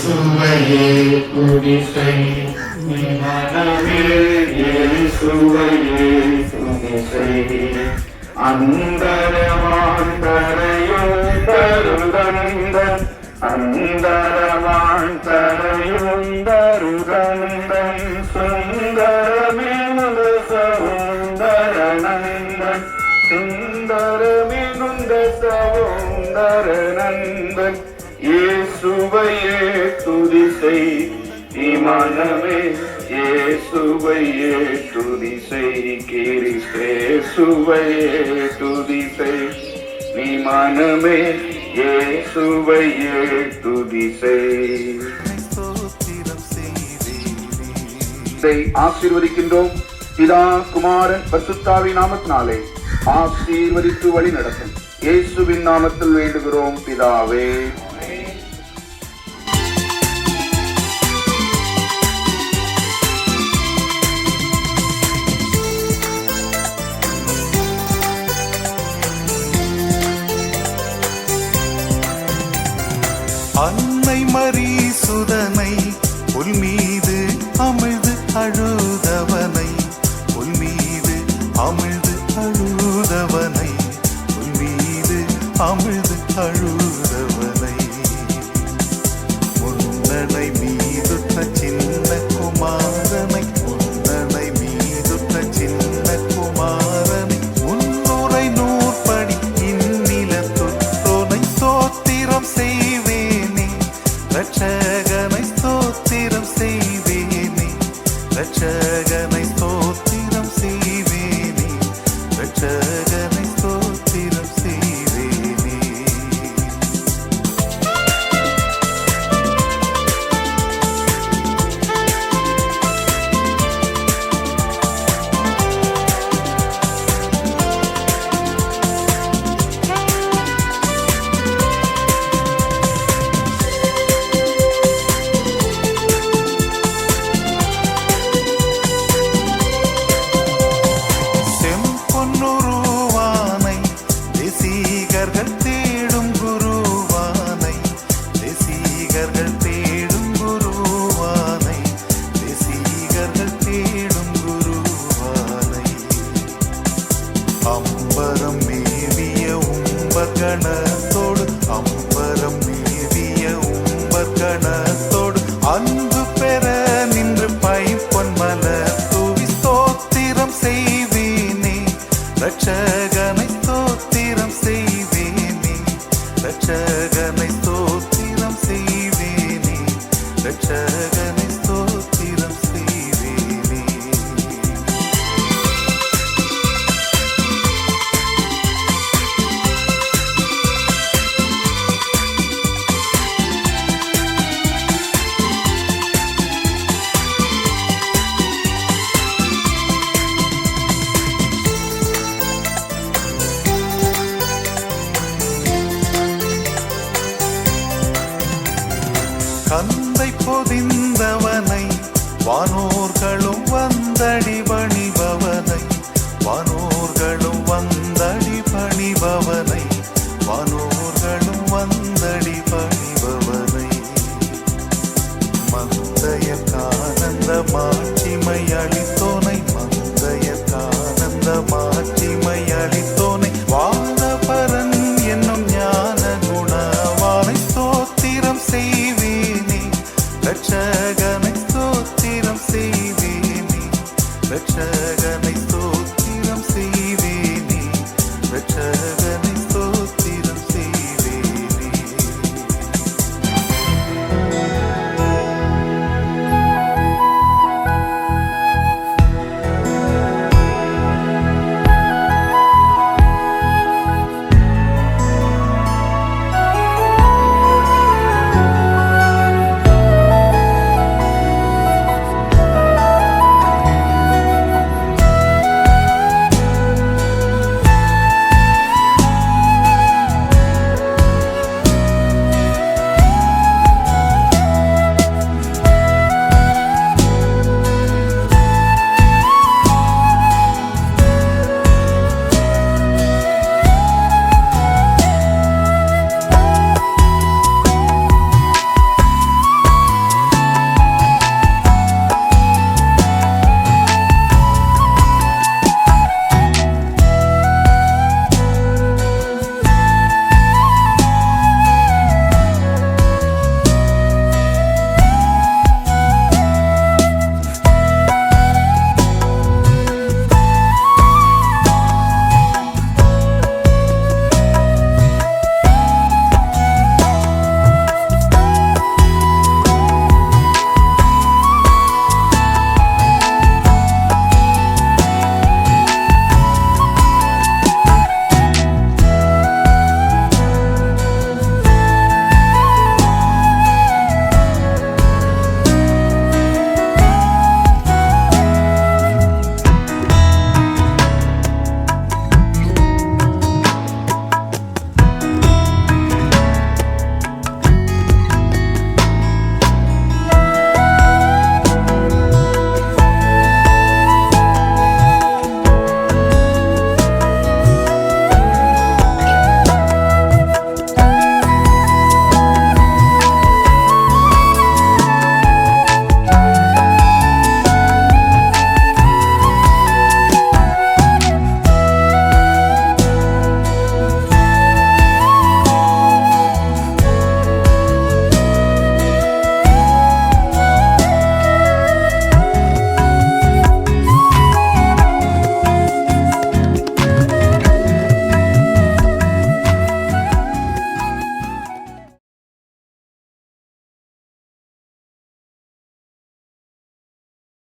சுவையே குடிசை மனமே சுவையே குடிசை தரையும் தருதந்தன் அந்தரவான் சவுந்தரநந்தன் சுந்தரமிகுந்த சவுந்தரநந்தன் இயேசுவையே துதிசை இமானமே இயேசுவையே துதிசை கிறிஸ்தே சுவையே துதிசை விமானமே இயேசுவையே துதிசை ஸ்தோத்திரம் இதை ஆசீர்வதிக்கின்றோம். பிதா குமாரன் பசுத்தாவி நாமத்தினாலே ஆசீர்வதித்து வழி நடக்கும் இயேசுவின் நாமத்தில் வேண்டுகிறோம் பிதாவே. அன்னை மரி மீது அமிழ்து அழுதவனை புல் மீது அமிழ்து அழுதவனை புல் மீது அமிழ்து அழு ரட்சகனை ஸ்தோத்திரம் செய்வேனே. பெற்ற never கந்தை பொதிந்தவனை வானோர்களும் வந்தடி பணிபவனை வானோர்களும் வந்தடி பணிபவனை வானோர்களும் வந்தடி பணிபவனை. மந்தைய கானந்த மாட்சிமை அளித்த